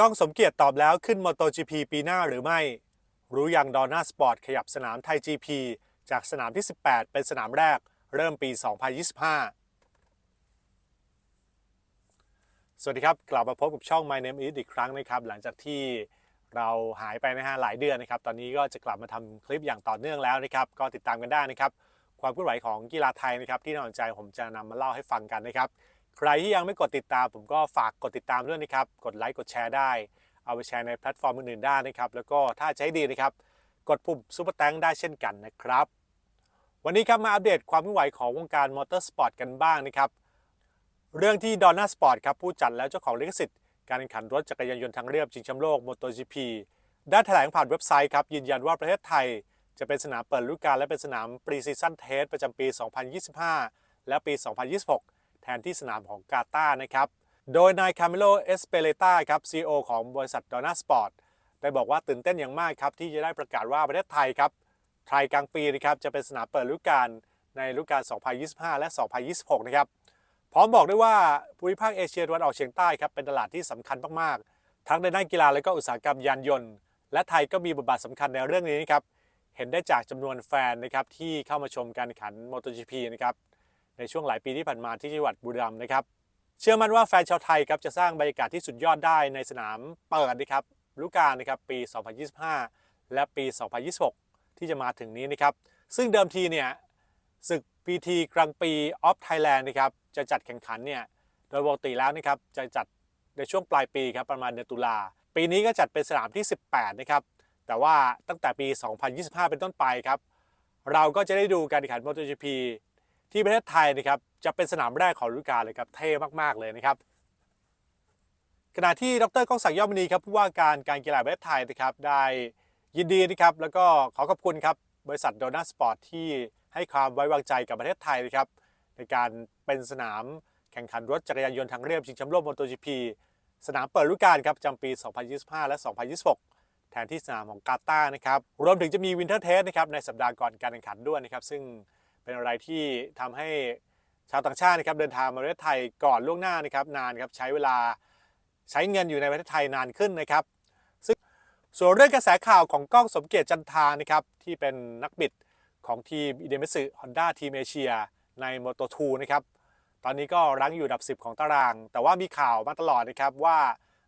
ก้องสมเกียรติตอบแล้วขึ้น MotoGP ปีหน้าหรือไม่ รู้ยังดอน่าสปอร์ตขยับสนามไทย GP จากสนามที่ 18 เป็นสนามแรก เริ่มปี 2025 สวัสดีครับ กลับมาพบกับช่อง My Name Is อีกครั้งนะครับ หลังจากที่เราหายไปนะฮะหลายเดือนนะครับ ตอนนี้ก็จะกลับมาทำคลิปอย่างต่อเนื่องแล้วนะครับ ก็ติดตามกันได้นะครับ ความเคลื่อนไหวของกีฬาไทยนะครับที่น่าสนใจผมจะนำมาเล่าให้ฟังกันนะครับ ใครที่ยังไม่กดติดตามผมก็ฝากกดติดตามด้วยนะครับ กดไลค์กดแชร์ได้ เอาไปแชร์ในแพลตฟอร์มอื่นๆได้นะครับ แล้วก็ถ้าให้ดีนะครับ กดปุ่มซุปเปอร์แตงได้เช่นกันนะครับ วันนี้ครับมาอัปเดตความเคลื่อนไหวของวงการมอเตอร์สปอร์ตกันบ้างนะครับ เรื่องที่ดอนน่าสปอร์ตครับผู้จัดและเจ้าของลิขสิทธิ์การแข่งขันรถจักรยานยนต์ทางเรียบชิงแชมป์โลก MotoGP ได้แถลงผ่านเว็บไซต์ครับยืนยันว่าประเทศไทย จะเป็นสนามเปิดฤดูกาลและเป็นสนามปรีซีซั่นเทสประจำปี 2025 และปี 2026 แทนที่สนามของกาตาร์นะครับ โดยนายคาเมโล เอสเปเลตาครับ CEO ของบริษัทดอน่าสปอร์ตได้บอกว่าตื่นเต้นอย่างมากครับ ที่จะได้ประกาศว่าประเทศไทยครับไทยกลางปีนะครับจะเป็นสนามเปิดฤดูกาลในฤดูกาล 2025 และ 2026 นะครับ พร้อมบอกด้วยว่าภูมิภาคเอเชียตะวันออกเฉียงใต้ครับเป็นตลาดที่สำคัญมากๆ ทั้งในด้านกีฬาและก็อุตสาหกรรมยานยนต์ และไทยก็มีบทบาทสำคัญในเรื่องนี้นะครับ เห็นได้จากจำนวนแฟนนะครับที่เข้ามาชมการแข่งขัน MotoGP นะครับ ในช่วงหลายปีที่ผ่านมาที่จังหวัดบุรีรัมย์นะครับ เชื่อมั่นว่าแฟนชาวไทยครับจะสร้างบรรยากาศที่สุดยอดได้ในสนามเปิดนะครับฤดูกาลนะครับปี 2025 และปี 2026 ที่จะมาถึงนี้นะครับ ซึ่งเดิมทีเนี่ยศึก PT กลางปีออฟไทยแลนด์นะครับจะจัดแข่งขันเนี่ยโดยปกติแล้วนะครับจะจัดในช่วงปลายปีครับประมาณเดือนตุลาปีนี้ก็จัดเป็นสนามที่ 18 นะครับ แต่ว่าตั้งแต่ปี 2025 เป็นต้นไปครับ เราก็จะได้ดูการแข่งขัน MotoGP ที่ประเทศไทยนะครับจะเป็นสนามแรกของฤดูกาลเลยครับเท่มากๆเลยนะครับขณะที่ดรก้องศักดิ์ยอดมณีครับผู้ว่าการการกีฬาประเทศไทยนะครับได้ยินดีนะครับแล้วก็ขอขอบคุณครับบริษัทโดนัทสปอร์ตที่ให้ความไว้วางใจกับประเทศไทยนะครับในการเป็นสนามแข่งขันรถจักรยานยนต์ทางเรียบชิงแชมป์โลก MotoGP สนามเปิดฤดูกาลครับจำปี 2025 และ 2026 แทนที่สนามของกาตาร์นะครับรวมถึงจะมีวินเทอร์เทสนะครับในสัปดาห์ก่อนการแข่งขันด้วยนะครับซึ่ง เป็นอะไรที่ทำให้ชาวต่างชาตินะครับเดินทางมาประเทศไทยก่อนล่วงหน้านะครับนานครับใช้เวลาใช้เงินอยู่ในประเทศไทยนานขึ้นนะครับ ซึ่งส่วนเรื่องกระแสข่าวของก้องสมเกียรติจันทานะครับที่เป็นนักบิดของทีมอิเดมิสึฮอนด้าทีมเอเชียใน Moto2 นะครับตอนนี้ก็รั้งอยู่อันดับ 10 ของตาราง แต่ว่ามีข่าวมาตลอดนะครับว่า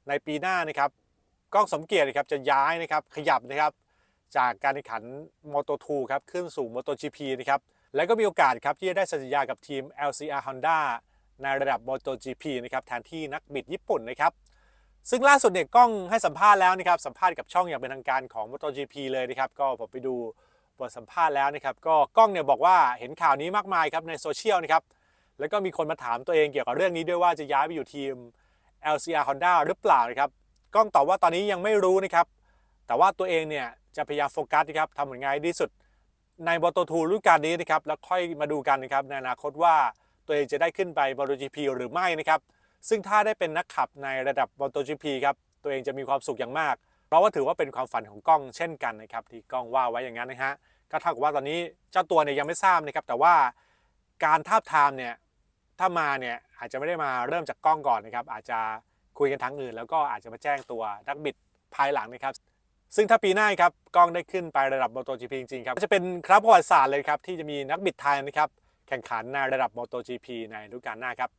ในปีหน้านะครับก้องสมเกียรตินะครับจะย้ายนะครับขยับนะครับจากการแข่งขัน Moto2 ครับขึ้นสู่ MotoGP นะครับ และก็มีโอกาสครับที่จะได้สัญญากับทีม LCR Honda ในระดับ MotoGP นะครับแทนที่นักบิดญี่ปุ่นนะครับซึ่งล่าสุดเนี่ยกล้องให้สัมภาษณ์แล้วนะครับสัมภาษณ์กับช่องอย่างเป็นทางการของ MotoGP เลยนะครับก็ผมไปดูบทสัมภาษณ์แล้วนะครับก็กล้องเนี่ยบอกว่าเห็นข่าวนี้มากมายครับในโซเชียลนะครับแล้วก็มีคนมาถามตัวเองเกี่ยวกับเรื่องนี้ด้วยว่าจะย้ายไปอยู่ทีม LCR Honda หรือเปล่านะครับกล้องตอบว่าตอนนี้ยังไม่รู้นะครับแต่ว่าตัวเองเนี่ยจะพยายามโฟกัสนะครับทำผลงานดีที่สุด ใน Moto2 ฤดูกาลนี้นะครับแล้วค่อยมาดูกันนะครับในอนาคตว่าตัวเองจะได้ขึ้นไป MotoGP หรือไม่นะครับซึ่งถ้าได้เป็นนักขับในระดับ MotoGP ครับตัวเองจะมีความสุขอย่างมาก เพราะว่าถือว่าเป็นความฝันของกล้องเช่นกันนะครับที่กล้องว่าไว้อย่างนั้นนะฮะก็เท่ากับว่าตอนนี้เจ้าตัวเนี่ยยังไม่ทราบนะครับแต่ว่าการทาบทามเนี่ยถ้ามาเนี่ยอาจจะไม่ได้มาเริ่มจากกล้องก่อนนะครับอาจจะคุยกันทางอื่น แล้วก็อาจจะมาแจ้งตัวนักบิดภายหลังนะครับ ซึ่งถ้าปีหน้าครับกล้องได้ขึ้นไประดับ MotoGP จริงๆครับจะเป็นครับประวัติศาสตร์เลยครับที่จะมีนักบิดไทยนะครับแข่งขันในระดับ MotoGP ในฤดูกาลหน้าครับ